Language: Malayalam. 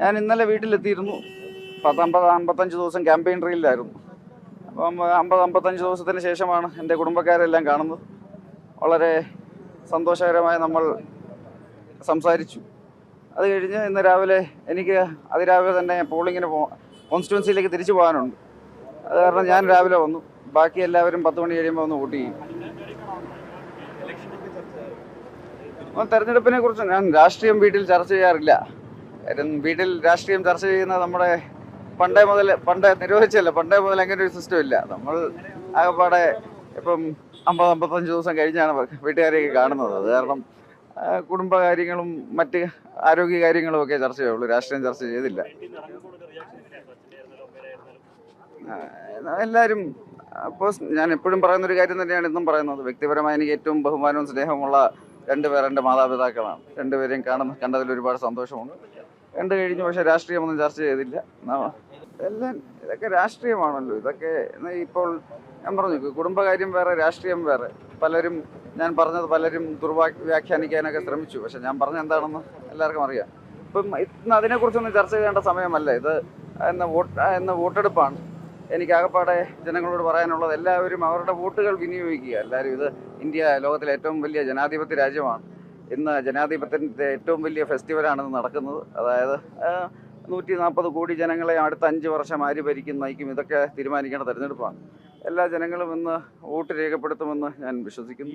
ഞാൻ ഇന്നലെ വീട്ടിലെത്തിയിരുന്നു. പത്ത് അമ്പത് അമ്പത്തഞ്ച് ദിവസം ക്യാമ്പയിൻ റീലിലായിരുന്നു അപ്പം അമ്പത് അമ്പത്തഞ്ച് ദിവസത്തിന് ശേഷമാണ് എന്റെ കുടുംബക്കാരെല്ലാം കാണുന്നത്. വളരെ സന്തോഷകരമായി നമ്മൾ സംസാരിച്ചു. അത് കഴിഞ്ഞ് ഇന്ന് രാവിലെ എനിക്ക് അതിരാവിലെ തന്നെ പോളിങ്ങിന് പോ കോൺസ്റ്റിറ്റ്യുവൻസിയിലേക്ക് തിരിച്ചു പോകാനുണ്ട്. അത് കാരണം ഞാൻ രാവിലെ വന്നു. ബാക്കി എല്ലാവരും പത്ത് മണി കഴിയുമ്പോൾ വന്ന് വോട്ട് ചെയ്യും. തെരഞ്ഞെടുപ്പിനെ കുറിച്ച് ഞാൻ രാഷ്ട്രീയം വീട്ടിൽ ചർച്ച ചെയ്യാറില്ല. വീട്ടിൽ രാഷ്ട്രീയം ചർച്ച ചെയ്യുന്ന നമ്മുടെ പണ്ടേ മുതൽ പണ്ടേ നിരോധിച്ചല്ല പണ്ടേ മുതൽ അങ്ങനെ ഒരു സിസ്റ്റം ഇല്ല. നമ്മൾ ആകെപ്പാടെ ഇപ്പം അമ്പത് അമ്പത്തഞ്ച് ദിവസം കഴിഞ്ഞാണ് വീട്ടുകാരെയൊക്കെ കാണുന്നത്. അത് കാരണം കുടുംബകാര്യങ്ങളും മറ്റ് ആരോഗ്യ കാര്യങ്ങളും ഒക്കെ ചർച്ച ചെയ്യുള്ളൂ. രാഷ്ട്രീയം ചർച്ച ചെയ്തില്ല. എല്ലാവരും അപ്പോൾ ഞാൻ എപ്പോഴും പറയുന്ന ഒരു കാര്യം തന്നെയാണ് ഇന്നും പറയുന്നത്. വ്യക്തിപരമായി എനിക്ക് ഏറ്റവും ബഹുമാനവും സ്നേഹമുള്ള രണ്ടുപേർ എന്റെ മാതാപിതാക്കളാണ്. രണ്ടുപേരെയും കാണുന്ന കണ്ടതിൽ ഒരുപാട് സന്തോഷമുണ്ട്. കണ്ടു കഴിഞ്ഞു പക്ഷെ രാഷ്ട്രീയമൊന്നും ചർച്ച ചെയ്തില്ല. എല്ലാം ഇതൊക്കെ രാഷ്ട്രീയമാണല്ലോ. ഇതൊക്കെ ഇപ്പോൾ ഞാൻ പറഞ്ഞു കുടുംബകാര്യം വേറെ രാഷ്ട്രീയം വേറെ. പലരും ഞാൻ പറഞ്ഞത് പലരും ദുർവാ വ്യാഖ്യാനിക്കാനൊക്കെ ശ്രമിച്ചു. പക്ഷെ ഞാൻ പറഞ്ഞ എന്താണെന്ന് എല്ലാവർക്കും അറിയാം. ഇപ്പം ഇന്ന് അതിനെക്കുറിച്ചൊന്നും ചർച്ച ചെയ്യേണ്ട സമയമല്ല. ഇത് എന്ന വോട്ട് എന്ന വോട്ടെടുപ്പാണ്. എനിക്ക് ആകപ്പാടെ ജനങ്ങളോട് പറയാനുള്ളത് എല്ലാവരും അവരുടെ വോട്ടുകൾ വിനിയോഗിക്കുക. എല്ലാവരും ഇത് ഇന്ത്യ ലോകത്തിലെ ഏറ്റവും വലിയ ജനാധിപത്യ രാജ്യമാണ്. ഇന്ന് ജനാധിപത്യത്തിന്റെ ഏറ്റവും വലിയ ഫെസ്റ്റിവലാണ് നടക്കുന്നത്. അതായത് നൂറ്റി നാൽപ്പത് കോടി ജനങ്ങളെ അടുത്ത അഞ്ച് വർഷം ആര് ഭരിക്കും നയിക്കും ഇതൊക്കെ തീരുമാനിക്കേണ്ട തെരഞ്ഞെടുപ്പാണ്. എല്ലാ ജനങ്ങളും ഇന്ന് വോട്ട് രേഖപ്പെടുത്തുമെന്ന് ഞാൻ വിശ്വസിക്കുന്നു.